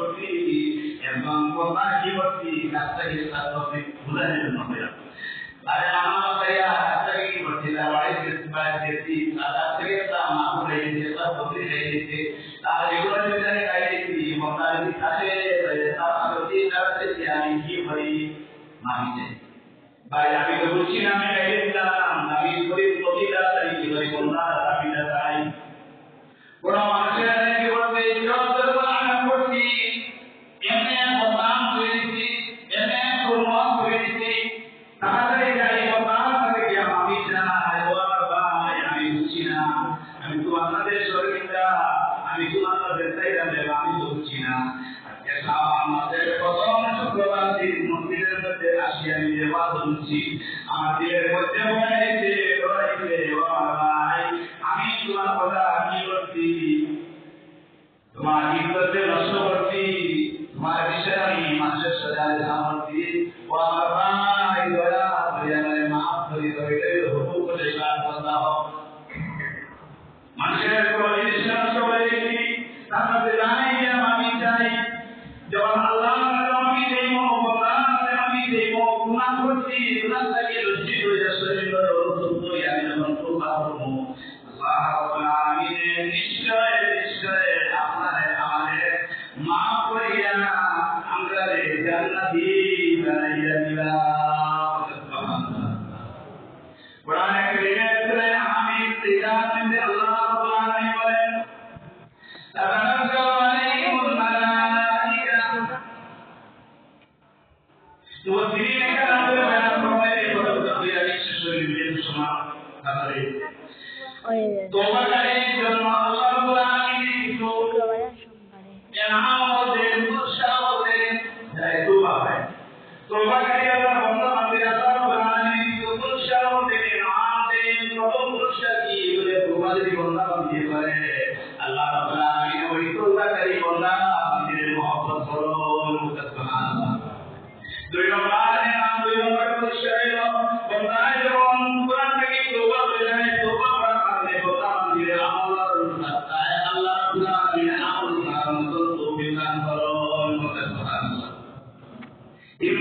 করছি এবং কোথায় কি করছি কাজটাকে স্টার্ট করছি ভুলে যেতে হবে আরে আমার ভাইয়া কাজটাকে কি করছি তার বাড়িতে বাড়িতে তার থেকে তা মা করে দিয়েছে তার প্রতি দিয়েছে তার এগুলো যদি আমি গাই দিয়েছি এবং তার যদি থাকে তার প্রতি তার আমি কি করি মানি চাই ভাই আমি তো বলছি না আমি গাইডে আমি তো আপনাদের শরীরটা আমি তো আপনাদের চাইলাম আমি তো বুঝছি না। আজকে আমাদের প্রথম শুক্রবার দিন মন্দিরের মধ্যে আসি, আমি দেওয়া শুনছি আমার মধ্যে তার মধ্যে আমি চাই, যখন আল্লাহ আমি দেব ভগবান আমি দেব, গুনাহ করছি, গুনাহ থেকে লজ্জিত হয়ে শরীর অনুভব করি, আমি যখন তোবা করব নিশ্চয় নিশ্চয় আপনারে আমাদের মাফ করিয়া আমরা জান্নাতি বানাইয়া দিবা কোরআন কারীমের সূরা হামিদ আল্লাহ রাব্বুল বলেন সমান তাহলে তোমাদের জন্য আল্লাহ রাব্বুল আলামিন তো আমাদের মুশাওয়ারে তাই দোয়া হয় করে আল্লাহ বন্ধ আমাদের আল্লাহ রাব্বুল আলামিন তো মুশাওয়ারে আমাদের প্রথম পুরস্কার কি বলে তোবা বন্ধা বানিয়ে পারে। আল্লাহ রাব্বুল আলামিন ওই তোবা করে বন্ধা আমাদের মহব্বত করুন সুবহানাল্লাহ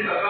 Amen.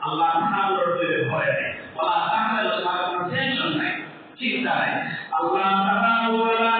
আল্লাহ তাআলার উপরে ভয় নাই ওয়া তাআলা তাআলা কোনো টেনশন নাই, চিন্তা নাই। আল্লাহ তাআলা